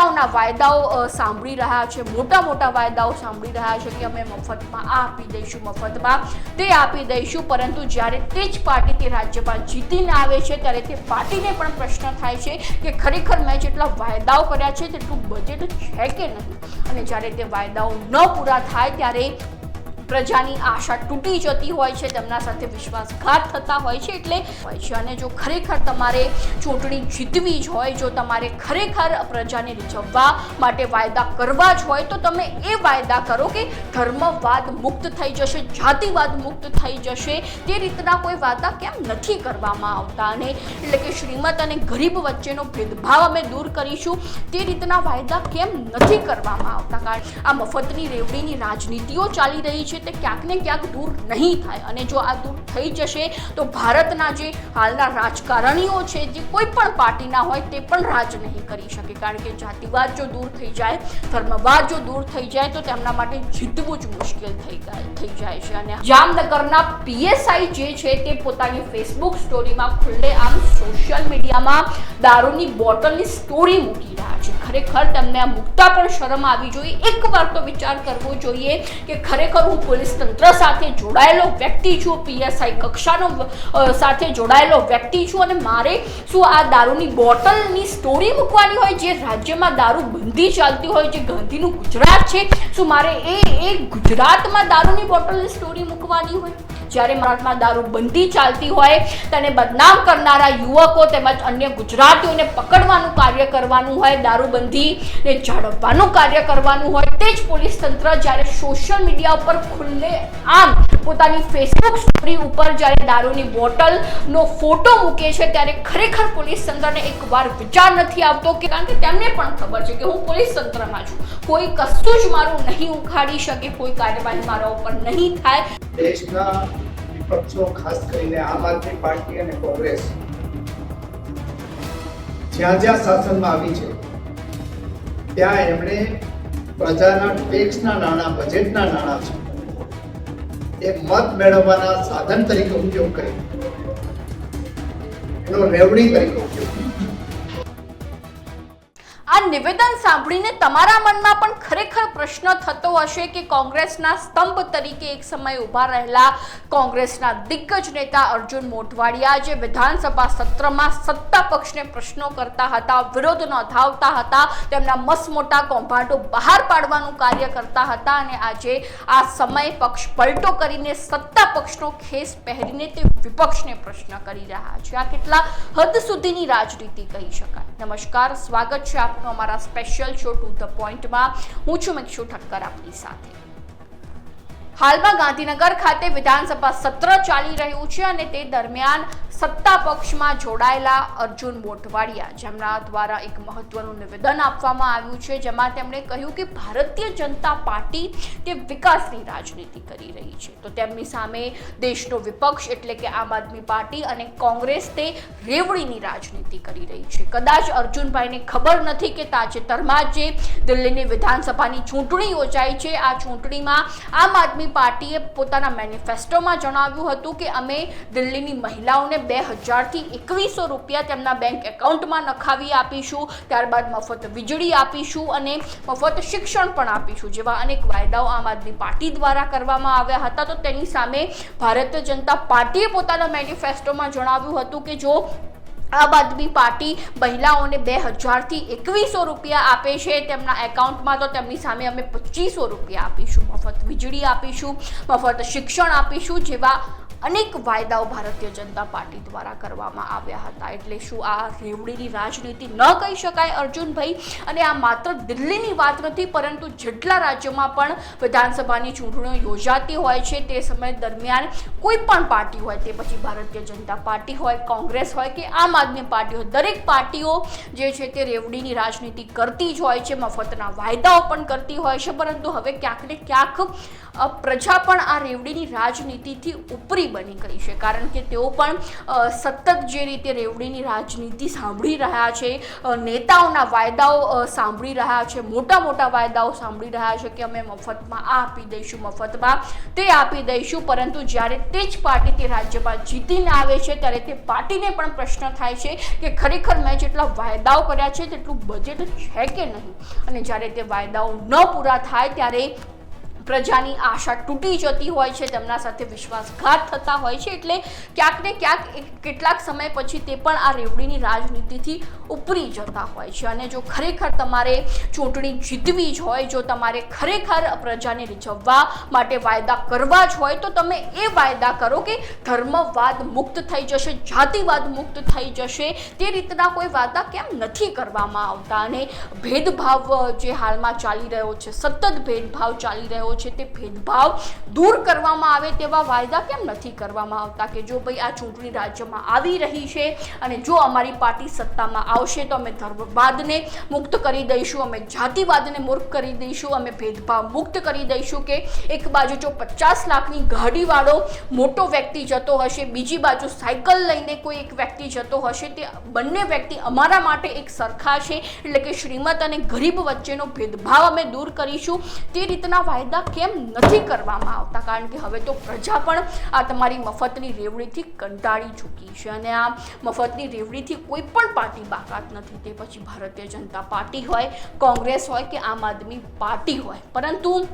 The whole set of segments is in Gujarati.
વાયદાઓના વાયદાઓ સાંભળી રહ્યા છે. મોટા મોટા વાયદાઓ સાંભળી રહ્યા છે કે અમે મફતમાં આ આપી દઈશું, મફતમાં તે આપી દઈશું. પરંતુ જ્યારે તે જ પાર્ટી તે રાજ્યમાં જીતીને આવે છે, ત્યારે તે પાર્ટીને પણ પ્રશ્ન થાય છે કે ખરેખર મેં જેટલા વાયદાઓ કર્યા છે, તેટલું બજેટ છે કે નહીં? અને જ્યારે તે વાયદાઓ ન પૂરા થાય, ત્યારે પ્રજાની આશા તૂટી જતી હોય છે, તેમના સાથે વિશ્વાસઘાત થતા હોય છે એટલે હોય છે. અને જો ખરેખર તમારે ચૂંટણી જીતવી જ હોય, જો તમારે ખરેખર પ્રજાને રીઝવવા માટે વાયદા કરવા જ હોય, તો તમે એ વાયદા કરો કે ધર્મવાદ મુક્ત થઈ જશે, જાતિવાદ મુક્ત થઈ જશે. તે રીતના કોઈ વાયદા કેમ નથી કરવામાં આવતા? અને એટલે કે શ્રીમદ અને ગરીબ વચ્ચેનો ભેદભાવ અમે દૂર કરીશું. તે રીતના વાયદા કેમ નથી કરવામાં આવતા? કારણ આ મફતની, રેવડીની રાજનીતિઓ ચાલી રહી છે. તે ક્યાંક ને ક્યાંક દૂર નહીં થાય. અને જો આ દૂર થઈ જશે, તો ભારતના જે હાલના રાજકારણીઓ છે, જે કોઈ પણ પાર્ટીના હોય, તે પણ રાજ નહીં કરી શકે. કારણ કે જાતિવાદ જો દૂર થઈ જાય, ધર્મવાદ જો દૂર થઈ જાય, તો તેમના માટે જીતવું જ મુશ્કેલ થઈ જાય થઈ જાય છે. અને જામનગરના પીએસઆઈ જે છે, તે પોતાની ફેસબુક સ્ટોરીમાં ખુલ્લે આમ સોશિયલ મીડિયામાં દારૂની બોટલની સ્ટોરી મૂકી રહ્યા ખરેખર તમને આ મૂકતા પણ શરમ આવી જોઈએ. એકવાર તો વિચાર કરવો જોઈએ કે ખરેખર હું પોલીસ તંત્ર સાથે જોડાયેલો વ્યક્તિ છું, પીએસઆઈ કક્ષાનો સાથે જોડાયેલો વ્યક્તિ છું અને મારે શું આ દારૂની બોટલની સ્ટોરી મૂકવાની હોય જે રાજ્યમાં દારૂ બંધી ચાલતી હોય, જે ગાંધીનું ગુજરાત છે? શું મારે એ એ ગુજરાતમાં દારૂની બોટલની સ્ટોરી મૂકવાની હોય? જ્યારે મરાઠમાં દારૂ બંધી ચાલતી હોય, તેને બદનામ કરનારા યુવકો તેમજ અન્ય ગુજરાતીઓને પકડવાનું કાર્ય કરવાનું હોય, દારૂબંધીને જાળવવાનું કાર્ય કરવાનું હોય, તે જ પોલીસ તંત્ર જ્યારે સોશિયલ મીડિયા ઉપર ખુલ્લે આમ પોતાની ફેસબુક સ્ટોરી ઉપર જ્યારે દારૂની બોટલનો ફોટો મૂકે છે, ત્યારે ખરેખર પોલીસ તંત્રને એકવાર વિચાર નથી આવતો કે કારણ કે તેમને પણ ખબર છે કે હું પોલીસ તંત્રમાં છું. કોઈ કશું જ મારું નહીં ઉખાડી શકે, કોઈ કાર્યવાહી મારા ઉપર નહીં થાય. દેશના વિપક્ષો, ખાસ કરીને આમ આદમી પાર્ટી અને કોંગ્રેસ, જ્યાં જ્યાં શાસનમાં આવી છે, ત્યાં એમણે પ્રજાના ટેક્સના નાણાં બજેટના નાણાં છે. એ મત મેળવવાના સાધન તરીકે ઉપયોગ કરી એનો રેવડી તરીકે ઉપયોગ કર્યો. આ નિવેદન સાંભળીને તમારા મનમાં પણ ખરેખર પ્રશ્ન થતો હશે કે કોંગ્રેસના સ્તંભ તરીકે એક સમય ઊભા રહેલા કોંગ્રેસના દિગ્ગજ નેતા અર્જુન મોઢવાડિયા જે વિધાનસભા સત્રમાં સત્તા પક્ષને પ્રશ્નો કરતા હતા, વિરોધ નોંધાવતા હતા, તેમના મસમોટા કૌભાંડો બહાર પાડવાનું કાર્ય કરતા હતા અને આજે આ સમય પક્ષ પલટો કરીને સત્તા પક્ષનો ખેસ પહેરીને તે વિપક્ષને પ્રશ્ન કરી રહ્યા છે. આ કેટલા હદ સુધીની રાજનીતિ કહી શકાય? નમસ્કાર, સ્વાગત છે આપનું અમારા સ્પેશિયલ શો ટુ ધ પોઈન્ટમાં હું છું મિક્ષુ ઠક્કર આપની સાથે. હાલમાં ગાંધીનગર ખાતે વિધાનસભા સત્ર ચાલી રહ્યું છે અને તે દરમિયાન સત્તા પક્ષમાં જોડાયેલા અર્જુન મોઢવાડિયા, જેમના દ્વારા એક મહત્વનું નિવેદન આપવામાં આવ્યું છે, જેમાં તેમણે કહ્યું કે ભારતીય જનતા પાર્ટી તે વિકાસની રાજનીતિ કરી રહી છે. તો તેમની સામે દેશનો વિપક્ષ એટલે કે આમ આદમી પાર્ટી અને કોંગ્રેસ તે રેવડીની રાજનીતિ કરી રહી છે. કદાચ અર્જુનભાઈને ખબર નથી કે તાજેતરમાં જે દિલ્હીની વિધાનસભાની ચૂંટણી યોજાઈ છે, આ ચૂંટણીમાં આમ આદમી પાર્ટીએ પોતાના મેનિફેસ્ટોમાં જણાવ્યું હતું કે અમે દિલ્હીની મહિલાઓને બે હજારથી એકવીસો રૂપિયા તેમના બેંક એકાઉન્ટમાં નખાવી આપીશું, ત્યારબાદ મફત વીજળી આપીશું અને મફત શિક્ષણ પણ આપીશું જેવા અનેક વાયદાઓ આમ આદમી પાર્ટી દ્વારા કરવામાં આવ્યા હતા. તો તેની સામે ભારતીય જનતા પાર્ટીએ પોતાના મેનિફેસ્ટોમાં જણાવ્યું હતું કે જો આમ આદમી પાર્ટી મહિલાઓને બે હજારથી એકવીસો રૂપિયા આપે છે. તેમના એકાઉન્ટમાં તો તેમની સામે અમે પચીસો રૂપિયા આપીશું. મફત વીજળી આપીશું, મફત શિક્ષણ આપીશું જેવા અનેક વાયદાઓ ભારતીય જનતા પાર્ટી દ્વારા કરવામાં આવ્યા હતા. એટલે શું આ રેવડીની રાજનીતિ ન કહી શકાય અર્જુનભાઈ? અને આ માત્ર દિલ્હીની વાત નથી, પરંતુ જેટલા રાજ્યોમાં પણ વિધાનસભાની ચૂંટણીઓ યોજાતી હોય છે તે સમય દરમિયાન કોઈ પણ પાર્ટી હોય, તે પછી ભારતીય જનતા પાર્ટી હોય, કોંગ્રેસ હોય કે આમ આદમી પાર્ટી હોય, દરેક પાર્ટીઓ જે છે તે રેવડીની રાજનીતિ કરતી જ હોય છે, મફતના વાયદાઓ પણ કરતી હોય છે, પરંતુ હવે ક્યાંક ને ક્યાંક પ્રજા પણ આ રેવડીની રાજનીતિથી ઉપરી બની ગઈ છે. કારણ કે તેઓ પણ સતત જે રીતે રેવડીની રાજનીતિ સાંભળી રહ્યા છે નેતાઓના વાયદાઓ સાંભળી રહ્યા છે, મોટા મોટા વાયદાઓ સાંભળી રહ્યા છે કે અમે મફતમાં આ આપી દઈશું, મફતમાં તે આપી દઈશું. પરંતુ જ્યારે તે જ પાર્ટી તે રાજ્યમાં જીતીને આવે છે, ત્યારે તે પાર્ટીને પણ પ્રશ્ન થાય છે કે ખરેખર મેં જેટલા વાયદાઓ કર્યા છે, તેટલું બજેટ છે કે નહીં? અને જ્યારે તે વાયદાઓ ન પૂરા થાય, ત્યારે પ્રજાની આશા તૂટી જતી હોય છે, તેમના સાથે વિશ્વાસઘાત થતા હોય છે, એટલે ક્યાંક ને ક્યાંક કેટલાક સમય પછી તે પણ આ રેવડીની રાજનીતિથી ઉપરી જતા હોય છે. અને જો ખરેખર તમારે ચૂંટણી જીતવી જ હોય, જો તમારે ખરેખર પ્રજાને રીઝવવા માટે વાયદા કરવા જ હોય, તો તમે એ વાયદા કરો કે ધર્મવાદ મુક્ત થઈ જશે, જાતિવાદ મુક્ત થઈ જશે. તે રીતના કોઈ વાયદા કેમ નથી કરવામાં આવતા? અને ભેદભાવ જે હાલમાં ચાલી રહ્યો છે, સતત ભેદભાવ ચાલી રહ્યો છે તે ભેદભાવ દૂર કરવામાં આવે તેવા વાયદા કેમ નથી કરવામાં આવતા કે જો ભાઈ આ ચૂંટણી રાજ્યમાં આવી રહી છે અને જો અમારી પાર્ટી સત્તામાં આવશે તો અમે ધર્મવાદને મુક્ત કરી દઈશું, અમે જાતિવાદને મુક્ત કરી દઈશું, અમે ભેદભાવ મુક્ત કરી દઈશું કે એક બાજુ જો પચાસ લાખની ગાડીવાળો મોટો વ્યક્તિ જતો હશે, બીજી બાજુ સાયકલ લઈને કોઈ એક વ્યક્તિ જતો હશે, તે બંને વ્યક્તિ અમારા માટે એક સરખા છે. એટલે કે શ્રીમત અને ગરીબ વચ્ચેનો ભેદભાવ અમે દૂર કરીશું. તે રીતના વાયદા કેમ નથી કરવામાં આવતા? કારણ કે હવે તો પ્રજા પણ આ તમારી મફતની રેવડીથી કંટાળી ચૂકી છે અને આ મફતની રેવડીથી કોઈ પણ પાર્ટી બાકાત નથી. તે પછી ભારતીય જનતા પાર્ટી હોય, કોંગ્રેસ હોય કે આમ આદમી પાર્ટી હોય. પરંતુ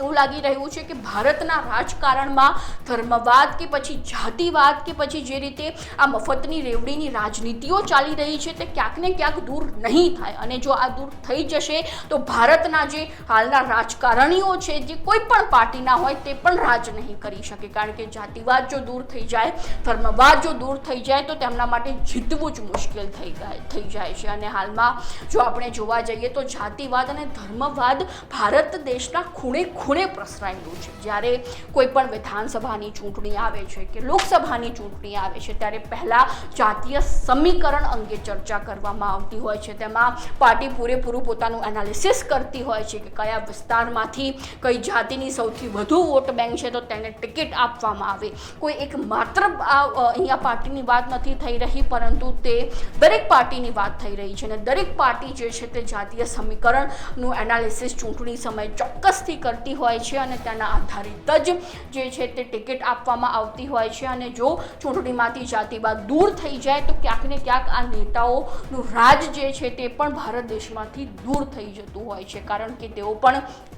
એવું લાગી રહ્યું છે કે ભારતના રાજકારણમાં ધર્મવાદ કે પછી જાતિવાદ કે પછી જે રીતે આ મફતની રેવડીની રાજનીતિઓ ચાલી રહી છે તે ક્યાંક ને ક્યાંક દૂર નહીં થાય. અને જો આ દૂર થઈ જશે, તો ભારતના જે હાલના રાજકારણીઓ છે, જે કોઈ પણ પાર્ટીના હોય તે પણ રાજ નહીં કરી શકે. કારણ કે જાતિવાદ જો દૂર થઈ જાય, ધર્મવાદ જો દૂર થઈ જાય, તો તેમના માટે જીતવું જ મુશ્કેલ થઈ જાય થઈ જાય છે. અને હાલમાં જો આપણે જોવા જઈએ તો જાતિવાદ અને ધર્મવાદ ભારત દેશના ખૂણે ખૂણે પ્રસરાયેલું છે. જ્યારે કોઈ પણ વિધાનસભાની ચૂંટણી આવે છે કે લોકસભાની ચૂંટણી આવે છે, ત્યારે પહેલાં જાતીય સમીકરણ અંગે ચર્ચા કરવામાં આવતી હોય છે. તેમાં પાર્ટી પૂરેપૂરું પોતાનું એનાલિસિસ કરતી હોય છે કે કયા વિસ્તારમાંથી કઈ જાતિની સૌથી વધુ વોટ બેંક છે તો તેને ટિકિટ આપવામાં આવે. કોઈ એક માત્ર અહીંયા પાર્ટીની વાત નથી થઈ રહી, પરંતુ તે દરેક પાર્ટીની વાત થઈ રહી છે. અને દરેક પાર્ટી જે છે તે જાતીય સમીકરણનું એનાલિસિસ ચૂંટણી સમયે ચોક્કસથી કરતી હોય છે અને તેના આધારિત જ જે છે તે ટિકિટ આપવામાં આવતી હોય છે અને જો ચૂંટણીમાંથી જાતિવાદ દૂર થઈ જાય તો ક્યાંક ને ક્યાંક આ નેતાઓનું રાજ જે છે તે પણ ભારત દેશમાંથી દૂર થઈ જતું હોય છે કારણ કે તેઓ પણ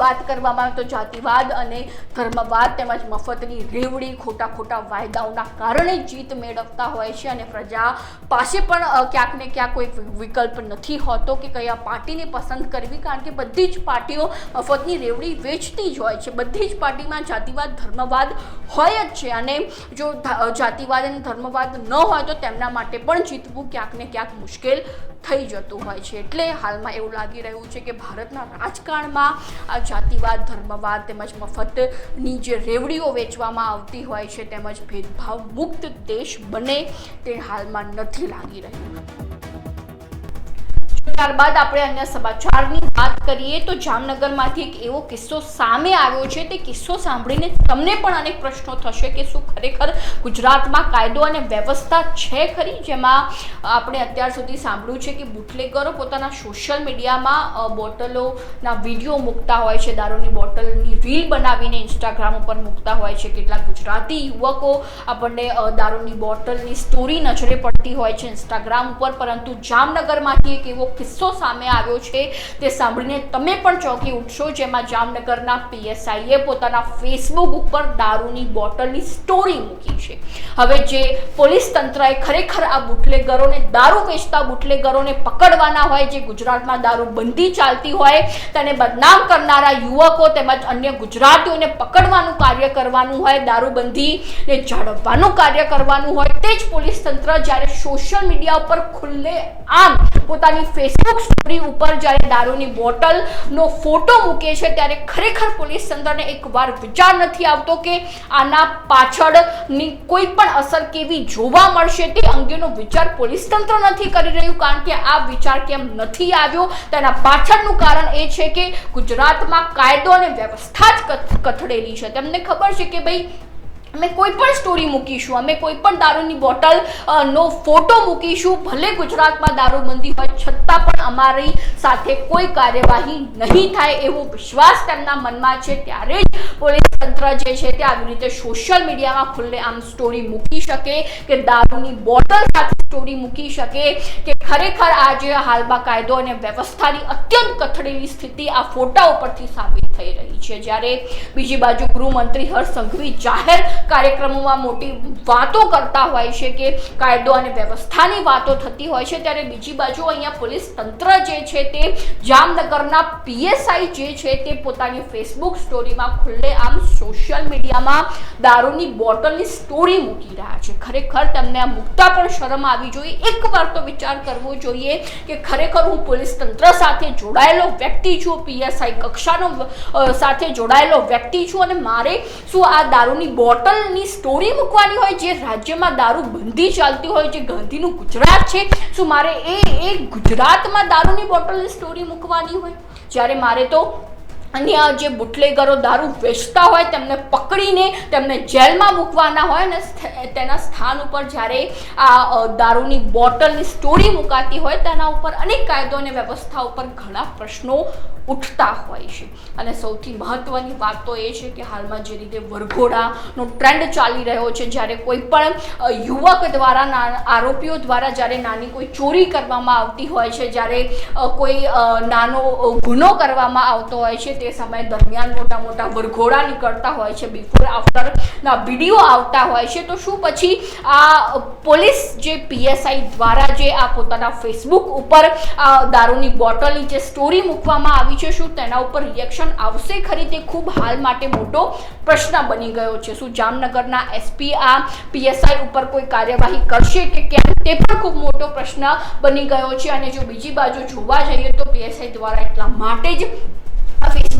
વાત કરવામાં આવે તો જાતિવાદ અને ધર્મવાદ તેમજ મફતની રેવડી ખોટા ખોટા વાયદાઓના કારણે જીત મેળવતા હોય છે અને પ્રજા પાસે પણ ક્યાંક ને ક્યાંક કોઈ વિકલ્પ નથી હોતો કે કયા પાર્ટીને પસંદ કરવી, કારણ કે બધી જ પાર્ટીઓ મફતની રેવડી વેચતી જ હોય છે. બધી જ પાર્ટીમાં જાતિવાદ, ધર્મવાદ હોય જ છે અને જો જાતિવાદ અને ધર્મવાદ ન હોય તો તેમના માટે પણ જીતવું ક્યાંક ને ક્યાંક મુશ્કેલ થઈ જતું હોય છે. એટલે હાલમાં એવું લાગી રહ્યું છે કે ભારતના રાજકારણમાં આ જાતિવાદ, ધર્મવાદ તેમજ મફતની જે રેવડીઓ વેચવામાં આવતી હોય છે તેમજ ભેદભાવ મુક્ત દેશ બને તે હાલમાં નથી લાગી રહ્યું. ત્યારબાદ આપણે અન્ય સમાચારની વાત કરીએ તો જામનગરમાંથી એક એવો કિસ્સો સામે આવ્યો છે. તે કિસ્સો સાંભળીને તમને પણ અનેક પ્રશ્નો થશે કે શું ખરેખર ગુજરાતમાં કાયદો અને વ્યવસ્થા છે ખરી? જેમાં આપણે અત્યાર સુધી સાંભળ્યું છે કે બુટલેગરો પોતાના સોશિયલ મીડિયામાં બોટલોના વીડિયો મૂકતા હોય છે. દારૂની બોટલની રીલ બનાવીને ઇન્સ્ટાગ્રામ ઉપર મૂકતા હોય છે. કેટલાક ગુજરાતી યુવકો આપણને દારૂની બોટલની સ્ટોરી નજરે પડતી હોય છે ઇન્સ્ટાગ્રામ ઉપર. પરંતુ જામનગરમાંથી એક એવો કિસ્સો સામે આવ્યો છે. તે સાંભળીને તમે પણ ચોંકી ઉઠશો, જેમાં જામનગરના પીએસઆઈએ પોતાના ફેસબુક ઉપર દારૂની બોટલની સ્ટોરી મૂકી છે. હવે જે પોલીસ તંત્રએ ખરેખર આ બુટલેગરોને દારૂ વેચતા બુટલેગરોને પકડવાના હોય, જે ગુજરાતમાં દારૂ બંધી ચાલતી હોય, તેને બદનામ કરનારા યુવકો તેમજ અન્ય ગુજરાતીઓને પકડવાનું કાર્ય કરવાનું હોય, દારૂબંધીને જાળવવાનું કાર્ય કરવાનું હોય, તે જ પોલીસ તંત્ર જ્યારે સોશિયલ મીડિયા ઉપર ખુલ્લે આમ પોતાની ફેસબુક સ્ટોરી ઉપર જ્યારે દારૂની બોટલનો ફોટો મૂકે છે, ત્યારે ખરેખર પોલીસ તંત્રને એકવાર વિચાર નથી આવતો કે આના પાછળની કોઈ પણ અસર કેવી જોવા મળશે. તે અંગેનો વિચાર પોલીસ તંત્ર નથી કરી રહ્યું, કારણ કે આ વિચાર કેમ નથી આવ્યો? તેના પાછળનું કારણ એ છે કે ગુજરાતમાં કાયદો અને વ્યવસ્થા જ કથ- કથળેલી છે. તેમને ખબર છે કે ભાઈ અમે કોઈ પણ સ્ટોરી મૂકીશું, અમે કોઈ પણ દારૂની બોટલ નો ફોટો મૂકીશું, ભલે ગુજરાતમાં દારૂબંધી હોય, છતાં પણ અમારી સાથે કોઈ કાર્યવાહી નહીં થાય એવો વિશ્વાસ તેમના મનમાં છે. ત્યારે જ પોલીસ તંત્ર જે છે તે આવી રીતે સોશિયલ મીડિયામાં ખુલ્લે આમ સ્ટોરી મૂકી શકે કે દારૂની બોટલ સાથે સ્ટોરી મૂકી શકે કે ખરેખર આજે હાલમાં કાયદો અને વ્યવસ્થાની અત્યંત કથળેલી સ્થિતિ આ ફોટા ઉપરથી સાબિત થઈ રહી છે. જ્યારે બીજી બાજુ ગૃહમંત્રી હર્ષ સંઘવી જાહેર કાર્યક્રમોમાં મોટી વાતો કરતા હોય છે કે કાયદો અને વ્યવસ્થાની વાતો થતી હોય છે, ત્યારે બીજી બાજુ અહીંયા પોલીસ તંત્ર જે છે તે જામનગરના પીએસઆઈ જે છે તે પોતાની ફેસબુક સ્ટોરીમાં ખુલ્લે આમ સોશિયલ મીડિયામાં દારૂની બોટલની સ્ટોરી મૂકી રહ્યા છે. ખરેખર તેમને આ મૂકતા પણ શરમ આવી જોઈએ. એકવાર તો વિચાર કરવો જોઈએ કે ખરેખર હું પોલીસ તંત્ર સાથે જોડાયેલો વ્યક્તિ છું, પીએસઆઈ કક્ષાનો સાથે જોડાયેલો વ્યક્તિ છું અને મારે શું આ દારૂની બોટલની સ્ટોરી મૂકવાની હોય જે રાજ્યમાં દારૂ બંધી ચાલતી હોય, જે ગાંધીનું ગુજરાત છે? શું મારે એ એ ગુજરાતમાં દારૂની બોટલની સ્ટોરી મૂકવાની હોય? જ્યારે મારે તો અન્ય જે બુટલેગરો દારૂ વેચતા હોય તેમને પકડીને તેમને જેલમાં મૂકવાના હોય ને તેના સ્થાન ઉપર જ્યારે આ દારૂની બોટલની સ્ટોરી મુકાતી હોય તેના ઉપર અનેક કાયદો અને વ્યવસ્થા ઉપર ઘણા પ્રશ્નો ઉઠતા હોય છે. અને સૌથી મહત્ત્વની વાત તો એ છે કે હાલમાં જે રીતે વરઘોડાનો ટ્રેન્ડ ચાલી રહ્યો છે, જ્યારે કોઈ પણ યુવક દ્વારા આરોપીઓ દ્વારા જ્યારે નાની કોઈ ચોરી કરવામાં આવતી હોય છે, જ્યારે કોઈ નાનો ગુનો કરવામાં આવતો હોય છે તે સમય દરમિયાન મોટા મોટા વરઘોડા નીકળતા હોય છે બિફોર આફ્ટરના વીડિયો આવતા હોય છે. તો શું પછી આ પોલીસ જે પીએસઆઈ દ્વારા જે આ પોતાના ફેસબુક ઉપર આ દારૂની બોટલની જે સ્ટોરી મૂકવામાં આવી છે, શું તેના ઉપર રિએક્શન આવશે ખરી? તે ખૂબ હાલ માટે મોટો પ્રશ્ન બની ગયો છે. શું જામનગરના એસપી આ પીએસઆઈ ઉપર કોઈ કાર્યવાહી કરશે કે કેમ? તે પણ ખૂબ મોટો પ્રશ્ન બની ગયો છે. અને જો બીજી બાજુ જોવા જઈએ તો પીએસઆઈ દ્વારા એટલા માટે જ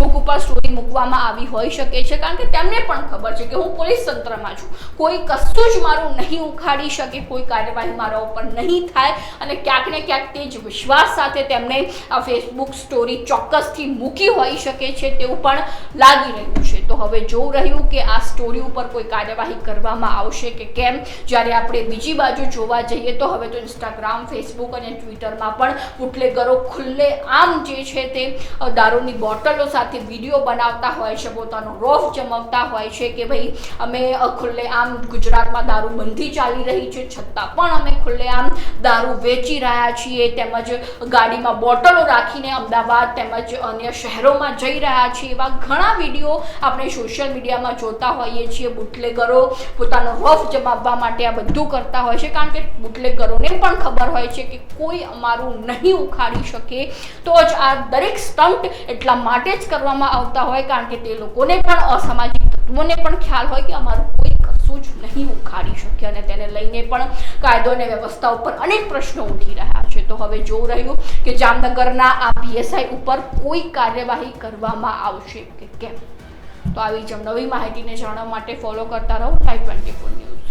ફેસબુક ઉપર સ્ટોરી મૂકવામાં આવી હોઈ શકે છે. કારણ કે તેમને પણ ખબર છે કે હું પોલીસ તંત્રમાં છું. કોઈ કશું જ મારું નહીં ઉખાડી શકે, કોઈ કાર્યવાહી મારા ઉપર નહીં થાય અને ક્યાંક ને ક્યાંક તે જ વિશ્વાસ સાથે તેમણે આ ફેસબુક સ્ટોરી ચોક્કસથી મૂકી હોઈ શકે છે તેવું પણ લાગી રહ્યું છે. તો હવે જોવું રહ્યું કે આ સ્ટોરી ઉપર કોઈ કાર્યવાહી કરવામાં આવશે કે કેમ? જ્યારે આપણે બીજી બાજુ જોવા જઈએ તો હવે તો ઇન્સ્ટાગ્રામ ફેસબુક અને ટ્વિટરમાં પણ બુટલેગરો ખુલ્લે આમ જે છે તે દારૂની બોટલો સાથે વીડિયો બનાવતા હોય છે, પોતાનો રોફ જમાવતા હોય છે કે ભાઈ અમે ખુલ્લે આમ ગુજરાતમાં દારૂ બંધી ચાલી રહી છે, છતાં પણ અમે ખુલ્લે આમ દારૂ વેચી રહ્યા છીએ, તેમજ ગાડીમાં બોટલો રાખીને અમદાવાદ તેમજ અન્ય શહેરોમાં જઈ રહ્યા છીએ, એવા ઘણા વીડિયો આપણે સોશિયલ મીડિયામાં જોતા હોઈએ છીએ, બુટલેગરો પોતાનો રોફ જમાવવા માટે આ બધું કરતા હોય છે, કારણ કે બુટલેગરોને પણ ખબર હોય છે કે કોઈ અમારું નહીં ઉખાડી શકે, તો જ આ દરેક સ્ટન્ટ એટલા માટે જ કરવામાં આવતા હોય કારણ કે તે લોકોને પણ અસામાજિક તત્વોને પણ ખ્યાલ હોય કે અમારું કોઈ કશું જ નહીં ઉખાડી શકે અને તેને લઈને પણ કાયદો અને વ્યવસ્થા ઉપર અનેક પ્રશ્નો ઉઠી રહ્યા છે. તો હવે જોવું રહ્યું કે જામનગરના આ પીએસઆઈ ઉપર કોઈ કાર્યવાહી કરવામાં આવશે કે કેમ? તો આવી જ નવી માહિતીને જાણવા માટે ફોલો કરતા રહો લાઈવ ટ્વેન્ટી ફોર ન્યૂઝ